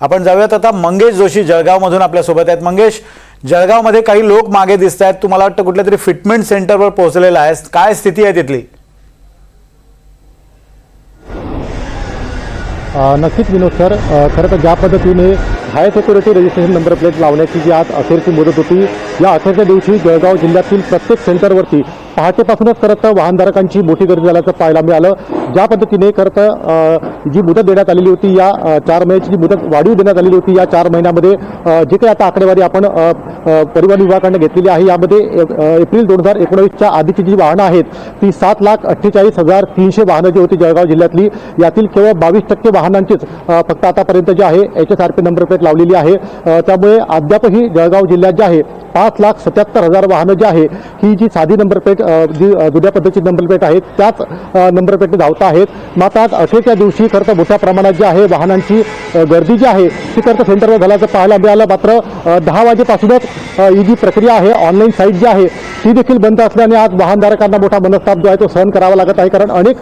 आपण जाऊयात आता मंगेश जोशी जळगावमधून आपल्यासोबत आहेत. मंगेश जळगावमध्ये काही लोक मागे दिसत आहेत. तुम्हाला वाटतं कुठल्या तरी फिटमेंट सेंटरवर पोहोचलेला आहे? काय स्थिती आहे तिथली? नक्कीच विनोद सर. खरं तर ज्या पद्धतीने high security registration number plate लावण्याची जी आज अखेरची मुदत होती या अखेरच्या दिवशी जळगाव जिल्ह्यातील प्रत्येक सेंटरवरती पहाटेपासूनच खरं तर वाहनधारकांची मोठी गर्दी झाल्याचं पाहायला मिळालं. ज्या पद्धतीने खरं तर जी मुदत देण्यात आलेली होती या चार महिन्याची जी मुदत वाढीव देण्यात आलेली होती या चार महिन्यामध्ये जे काही आता आकडेवारी आपण परिवहन विभागाकडनं घेतलेली आहे यामध्ये एप्रिल दोन हजार एकोणावीसच्या आधीची जी वाहनं आहेत ती सात लाख अठ्ठेचाळीस हजार तीनशे वाहनं जी होती जळगाव जिल्ह्यातली यातील केवळ बावीस टक्के वाहनांचीच फक्त आतापर्यंत जे आहे H S R P number plate लावलेली आहे. त्यामुळे अद्यापही जळगाव जिल्ह्यात जे आहे पाच लाख सत्याहत्तर हजार वाहनं जी आहे ही जी साधी नंबर प्लेट जी जुन्या पद्धतीची नंबर प्लेट आहेत त्याच अ, नंबर धावता आहेत. मात्र आज अखेरच्या दिवशी खरं तर मोठ्या प्रमाणात जी आहे वाहनांची गर्दी जी आहे ती खरं तर सेंटरवर झाल्याचं पाहायला मिळालं. मात्र दहा वाजेपासूनच ही जी प्रक्रिया आहे ऑनलाईन साईट जी आहे ती देखील बंद असल्याने आज वाहनधारकांना मोठा मनस्ताप जो आहे तो सहन करावा लागत आहे. कारण अनेक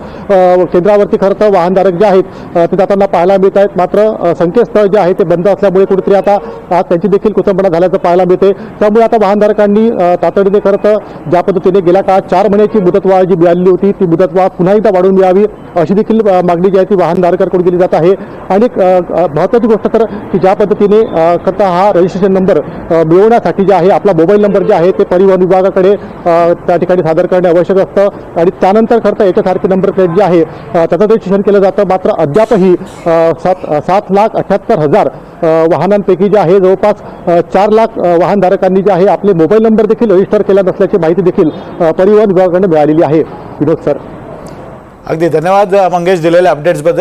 केंद्रावरती खरं तर वाहनधारक जे आहेत ते जाताना पाहायला मिळत आहेत. मात्र संकेतस्थळ जे आहे ते बंद असल्यामुळे कुठेतरी आता आज त्यांची देखील कुचंबणा झाल्याचं पाहायला मिळते. त्यामुळे आता वाहनधारकांनी तातडीने खरं तर ज्या पद्धतीने गेल्या काळात चार महिन्याची मुदतवाढ जी मिळालेली होती ती मुदतवाढ पुन्हा एकदा वाढवून मिळावी. अशी देखील मागणी जी आहे ती वाहनधारकांकडून केली जात आहे. आणि महत्त्वाची गोष्ट तर की ज्या पद्धतीने करता हा रजिस्ट्रेशन नंबर मिळवण्यासाठी जे आहे आपला मोबाईल नंबर जे आहे ते परिवहन विभागाकडे त्या ठिकाणी सादर करणे आवश्यक असतं. आणि त्यानंतर खरं तर याच्यासारखी नंबर प्लेट जी आहे त्याचं रजिस्ट्रेशन केलं जातं. मात्र अद्यापही सात सात लाख अठ्याहत्तर हजार वाहनांपैकी जे आहे जवळपास चार लाख वाहनधारकांनी जे आहे आपले मोबाईल नंबर देखील रजिस्टर केला नसल्याची माहिती देखील परिवहन विभागाकडे मिळालेली आहे. विनोद सर. अगदी धन्यवाद मंगेश दिलेल्या अपडेट्सबद्दल